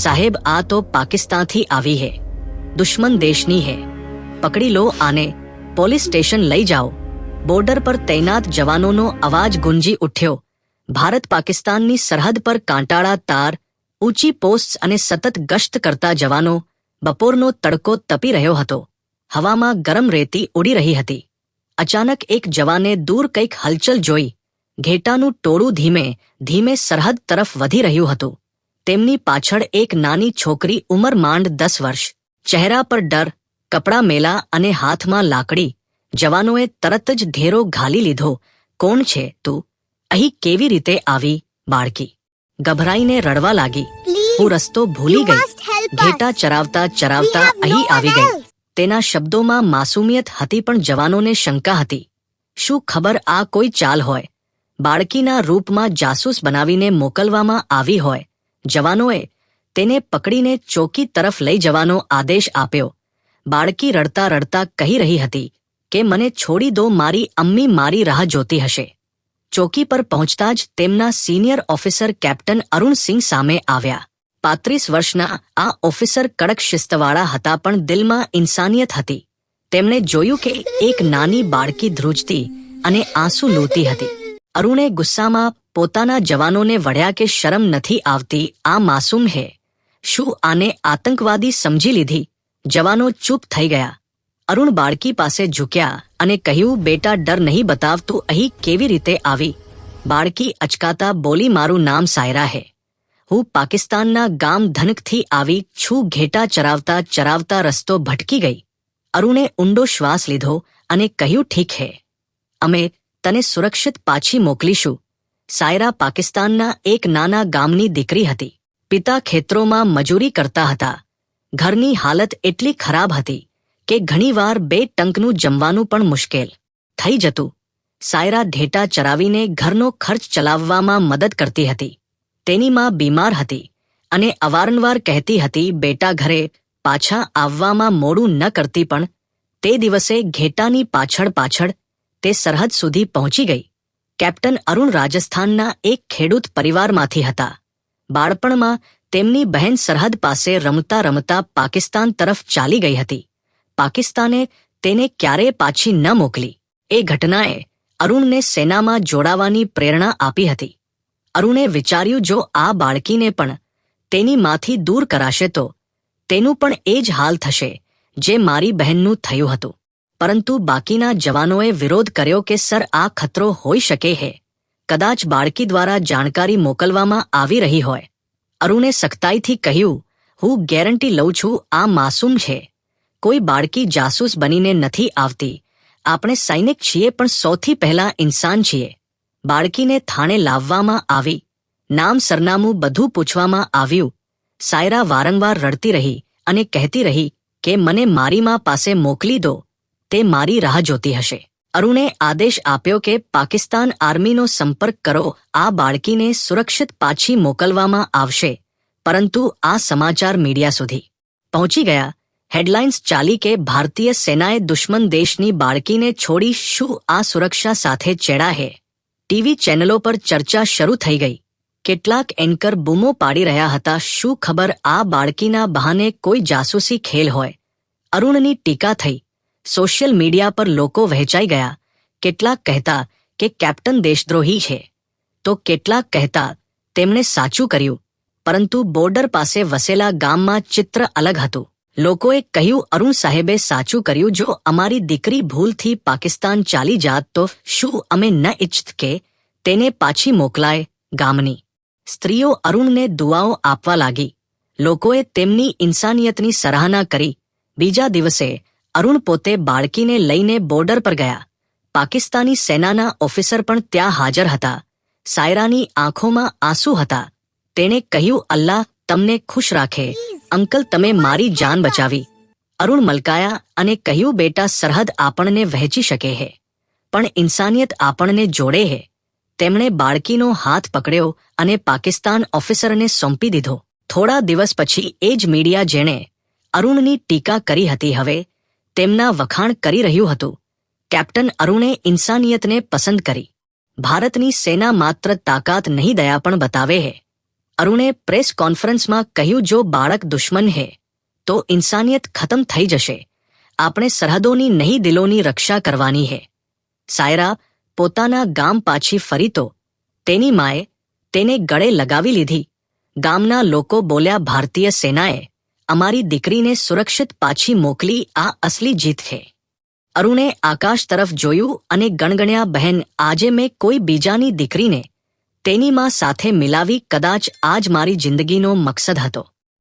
સાહેબ, આ તો પાકિસ્તાનથી આવી હે. દુશ્મન દેશની હે. પકડી લો આને. પોલીસ સ્ટેશન લઈ જાઓ. બોર્ડર પર તૈનાત જવાનોનો અવાજ ગુંજી ઉઠ્યો. ભારત પાકિસ્તાનની સરહદ પર કાંટાળા તાર, ઊંચી પોસ્ટ અને સતત ગશ્ત કરતા જવાનો બપોરનો તડકો તપી રહ્યો હતો. હવામાં ગરમ રેતી ઉડી રહી હતી. અચાનક એક જવાને દૂર કંઈક હલચલ જોઈ. ઘેટાનું ટોળું ધીમે ધીમે સરહદ તરફ વધી રહ્યું હતું. તેમની પાછળ એક નાની છોકરી ઉંમર માંડ દસ વર્ષ. ચહેરા પર ડર કપડાં મેલા અને હાથમાં લાકડી. જવાનોએ તરત જ ઘેરો ઘાલી લીધો. કોણ છે તું? અહીં કેવી રીતે આવી બાળકી? ગભરાઈને રડવા લાગી. હું રસ્તો ભૂલી ગઈ. ઘેટા ચરાવતા ચરાવતા અહીં આવી ગઈ. તેના શબ્દોમાં માસુમિયત હતી પણ જવાનોને શંકા હતી. શું ખબર આ કોઈ ચાલ હોય? બાળકીના રૂપમાં જાસૂસ બનાવીને મોકલવામાં આવી હોય? જવાનોએ તેને પકડીને ચોકી તરફ લઈ જવાનો આદેશ આપ્યો. બાળકી રડતા રડતા કહી રહી હતી કે, મને છોડી દો, મારી અમ્મી મારી રાહ જોતી હશે. ચોકી પર પહોંચતા જ તેમના સિનિયર ઓફિસર કેપ્ટન અરુણસિંહ સામે આવ્યા. પાંત્રીસ વર્ષના આ ઓફિસર કડક શિસ્તવાળા હતા પણ દિલમાં ઇન્સાનિયત હતી. તેમણે જોયું કે એક નાની બાળકી ધ્રુજતી અને આંસુ લૂતી હતી. અરુણે ગુસ્સામાં પોતાના જવાનોને વળ્યા કે શરમ નથી આવતી, આ માસૂમ હે. શું આને આતંકવાદી સમજી લીધી? જવાનો ચૂપ થઈ ગયા. અરુણ બાળકી પાસે ઝૂક્યા અને કહ્યું, બેટા, ડર નહીં બતાવતું અહીં કેવી રીતે આવી? બાળકી અચકાતા બોલી, મારું નામ સાયરા હે. હું પાકિસ્તાનના ગામ ધનકથી આવી, છું ઘેટા ચરાવતા ચરાવતા રસ્તો ભટકી ગઈ. અરુણે ઊંડો શ્વાસ લીધો અને કહ્યું, ઠીક હે. અમે તને સુરક્ષિત પાછી મોકલીશું. સાયરા પાકિસ્તાનના એક નાના ગામની દીકરી હતી. પિતા ખેતરોમાં મજૂરી કરતા હતા. ઘરની હાલત એટલી ખરાબ હતી કે ઘણીવાર બે ટંકનું જમવાનું પણ મુશ્કેલ થઈ જતું. સાયરા ઢેટા ચરાવીને ઘરનો ખર્ચ ચલાવવામાં મદદ કરતી હતી. તેની માં બીમાર હતી અને અવારનવાર કહેતી હતી, બેટા ઘરે પાછા આવવામાં મોડું ન કરતી પણ તે દિવસે ઘેટાની પાછળ પાછળ તે સરહદ સુધી પહોંચી ગઈ. કેપ્ટન અરુણ રાજસ્થાનના એક ખેડૂત પરિવારમાંથી હતા. બાળપણમાં તેમની બહેન સરહદ પાસે રમતા રમતા પાકિસ્તાન તરફ ચાલી ગઈ હતી. પાકિસ્તાને તેને ક્યારેય પાછી ન મોકલી. એ ઘટનાએ અરુણને સેનામાં જોડાવાની પ્રેરણા આપી હતી. અરુણે વિચાર્યું, જો આ બાળકીને પણ તેની માથી દૂર કરાશે તો તેનું પણ એ જ હાલ થશે, જે મારી બહેનનું થયું હતું. પરંતુ બાકીના જવાનોએ વિરોધ કર્યો કે સર, આ ખતરો હોઈ શકે હે. કદાચ બાળકી દ્વારા જાણકારી મોકલવામાં આવી રહી હોય. અરુણે સખ્તાઈથી કહ્યું, હું ગેરંટી લઉં છું, આ માસૂમ છે. કોઈ બાળકી જાસૂસ બનીને નથી આવતી. આપણે સૈનિક છીએ, પણ સૌથી પહેલા ઇન્સાન છીએ. બાળકીને થાણે લાવવામાં આવી. નામ સરનામું બધું પૂછવામાં આવ્યું. સાયરા વારંવાર રડતી રહી અને કહેતી રહી કે, મને મારી મા પાસે મોકલી દો. તે મારી રાહ જોતી હશે. અરુણે આદેશ આપ્યો કે પાકિસ્તાન આર્મીનો સંપર્ક કરો, આ બાળકીને સુરક્ષિત પાછી મોકલવામાં આવશે. પરંતુ આ સમાચાર મીડિયા સુધી. પહોંચી ગયા. હેડલાઇન્સ ચાલી કે ભારતીય સેનાએ દુશ્મન દેશની બાળકીને છોડી શું આ સુરક્ષા સાથે ચેડા હે? ટીવી ચેનલો પર ચર્ચા શરૂ થઈ ગઈ. કેટલાક એન્કર બૂમો પાડી રહ્યા હતા, શું ખબર આ બાળકીના બહાને કોઈ જાસૂસી ખેલ હોય? અરુણની ટીકા થઈ. સોશિયલ મીડિયા પર લોકો વહેંચાઈ ગયા. કેટલાક કહેતા કે કેપ્ટન દેશદ્રોહી છે. તો કેટલાક કહેતા તેમણે સાચું કર્યું, પરંતુ બોર્ડર પાસે વસેલા ગામમાં ચિત્ર અલગ હતું. લોકોએ કહ્યું, અરુણ સાહેબે સાચું કર્યું. જો અમારી દીકરી ભૂલથી પાકિસ્તાન ચાલી જાત, તો શું અમે ન ઇચ્છત કે તેને પાછી મોકલાય ગામની? સ્ત્રીઓ અરુણને દુઆઓ આપવા લાગી. લોકોએ તેમની ઇન્સાનિયતની સરાહના કરી. બીજા દિવસે અરુણ પોતે બાળકીને લઈને બોર્ડર પર ગયા. પાકિસ્તાની સેનાના ઓફિસર પણ ત્યાં હાજર હતા. સાયરાની આંખોમાં આંસુ હતા. તેણે કહ્યું, અલ્લાહ તમને ખુશ રાખે. અંકલ, તમે મારી જાન બચાવી. અરુણ મલકાયા અને કહ્યું, બેટા, સરહદ આપણને વહેંચી શકે હે. પણ ઇન્સાનિયત આપણને જોડે હે. તેમણે બાળકીનો હાથ પકડ્યો અને પાકિસ્તાન ઓફિસરને સોંપી દીધો. થોડા દિવસ પછી એ જ મીડિયા જેણે અરુણની ટીકા કરી હતી, હવે તેમના વખાણ કરી રહ્યું હતું. કેપ્ટન અરુણે ઇન્સાનિયતને પસંદ કરી. ભારતની સેના માત્ર તાકાત નહીં દયા પણ બતાવે હે. અરુણે પ્રેસ કોન્ફરન્સમાં કહ્યું, જો બાળક દુશ્મન હે, તો ઇન્સાનિયત ખતમ થઈ જશે. આપણે સરહદોની નહીં દિલોની રક્ષા કરવાની હે. સાયરા પોતાના ગામ પાછી ફરી તો તેની માએ તેને ગળે લગાવી લીધી. ગામના લોકો બોલ્યા, ભારતીય સેનાએ અમારી દીકરીને સુરક્ષિત પાછી મોકલી આ અસલી જીત છે. અરુણે આકાશ તરફ જોયું અને ગણગણ્યા બહેન, આજે મેં કોઈ બીજાની દીકરીને તેની માં સાથે મિલાવી કદાચ આજ મારી જિંદગીનો મકસદ હતો.